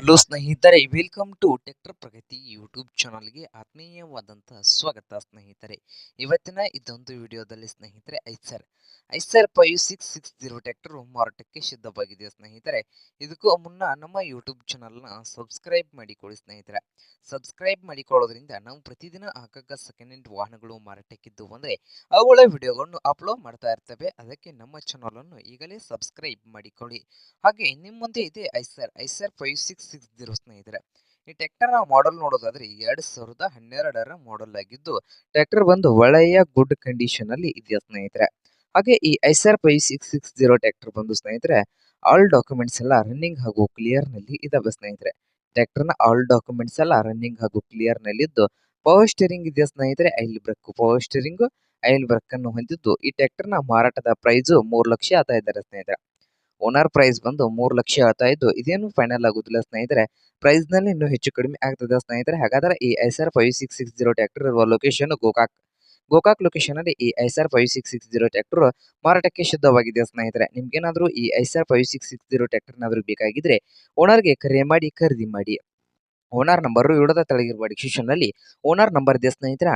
Hello ಸ್ನೇಹಿತರೆ, welcome to tractor Pragati YouTube ಚಾನಲ್ಗೆ ಆತ್ಮೀಯವಾದಂತಹ ಸ್ವಾಗತ ಸ್ನೇಹಿತರೆ. ಇವತ್ತಿನ ಇದೊಂದು ವಿಡಿಯೋದಲ್ಲಿ ಸ್ನೇಹಿತರೆ, Eicher. Eicher five six six zero tractor ಮಾರಾಟಕ್ಕೆ ಸಿದ್ಧವಾಗಿದೆ ಸ್ನೇಹಿತರೆ? ಇದಕ್ಕೂ ಮುನ್ನ ನಮ್ಮ ಯೂಟ್ಯೂಬ್ ಚಾನಲ್ನ ಸಬ್ಸ್ಕ್ರೈಬ್ ಮಾಡಿಕೊಳ್ಳಿ ಸ್ನೇಹಿತರೆ. ಸಬ್ಸ್ಕ್ರೈಬ್ ಮಾಡಿಕೊಳ್ಳೋದ್ರಿಂದ ನಾವು ಪ್ರತಿದಿನ ಆಗಾಗ ಸೆಕೆಂಡ್ ಹ್ಯಾಂಡ್ ವಾಹನಗಳು ಮಾರಾಟಕ್ಕಿದ್ದು ಅಂದರೆ ಅವುಗಳ ವಿಡಿಯೋಗಳನ್ನು ಅಪ್ಲೋಡ್ ಮಾಡ್ತಾ ಇರ್ತವೆ. ಅದಕ್ಕೆ ನಮ್ಮ ಚಾನಲನ್ನು ಈಗಲೇ ಸಬ್ಸ್ಕ್ರೈಬ್ ಮಾಡಿಕೊಳ್ಳಿ. ಹಾಗೆ ನಿಮ್ಮ ಮುಂದೆ ಇದೆ Eicher. Eicher five six six zero ಸ್ನೇಹಿತರೆ ಈ ಟ್ರ್ಯಾಕ್ಟರ್ ಮಾಡೆಲ್ ನೋಡೋದಾದ್ರೆ ಎರಡ್ ಸಾವಿರದ ಹನ್ನೆರಡರ ಮಾಡೆಲ್ ಆಗಿದ್ದು, ಟ್ರ್ಯಾಕ್ಟರ್ ಬಂದು ಒಳ್ಳೆಯ ಗುಡ್ ಕಂಡೀಷನ್ ಅಲ್ಲಿ ಇದೆಯಾ ಸ್ನೇಹಿತರೆ? ಹಾಗೆ ಈ Eicher five six six zero tractor ಬಂದು ಸ್ನೇಹಿತರೆ ಆಲ್ ಡಾಕ್ಯುಮೆಂಟ್ಸ್ ಎಲ್ಲ ರನ್ನಿಂಗ್ ಹಾಗೂ ಕ್ಲಿಯರ್ನಲ್ಲಿ ಇದಾವೆ ಸ್ನೇಹಿತರೆ. ಟ್ರ್ಯಾಕ್ಟರ್ನ ಆಲ್ ಡಾಕ್ಯುಮೆಂಟ್ಸ್ ಎಲ್ಲ ರನ್ನಿಂಗ್ ಹಾಗೂ ಕ್ಲಿಯರ್ನಲ್ಲಿ ಇದ್ದು ಪವರ್ ಸ್ಟೇರಿಂಗ್ ಇದೆಯಾ ಸ್ನೇಹಿತರೆ? Oil brake power steering oil brake ಅನ್ನು ಹೊಂದಿದ್ದು, ಈ ಟ್ರ್ಯಾಕ್ಟರ್ ಮಾರಾಟದ ಪ್ರೈಸ್ ಮೂರು ಲಕ್ಷ ಆತ ಇದ್ದಾರೆ ಸ್ನೇಹಿತರೆ. ಓನರ್ ಪ್ರೈಸ್ ಬಂದು ಮೂರು ಲಕ್ಷ ಆಗ್ತಾ ಇದ್ದು, ಇದೇನು ಫೈನಲ್ ಆಗುದಿಲ್ಲ ಸ್ನೇಹಿತರೆ. ಪ್ರೈಸ್ನಲ್ಲಿ ಇನ್ನು ಹೆಚ್ಚು ಕಡಿಮೆ ಆಗ್ತದೆ ಸ್ನೇಹಿತರೆ. ಹಾಗಾದ್ರೆ ಈ Eicher five six six zero tractor ಇರುವ ಲೊಕೇಶನ್ ಗೋಕಾಕ್. ಗೋಕಾಕ್ ಲೊಕೇಶನ್ ಅಲ್ಲಿ ಈ Eicher five six six zero tractor ಮಾರಾಟಕ್ಕೆ ಶುದ್ಧವಾಗಿದೆ ಸ್ನೇಹಿತರೆ. ನಿಮ್ಗೇನಾದ್ರೂ ಈ Eicher five six six zero tractor ಏನಾದ್ರೂ ಬೇಕಾಗಿದ್ರೆ ಓನರ್ಗೆ ಕರೆ ಮಾಡಿ, ಖರೀದಿ ಮಾಡಿ. ಓನರ್ ನಂಬರ್ ಇಡದ ತಳಗಿರುವ ಡಿಸ್ಕ್ರಿಪ್ಷನ್ನಲ್ಲಿ ಓನರ್ ನಂಬರ್ ಇದೆ ಸ್ನೇಹಿತರೆ.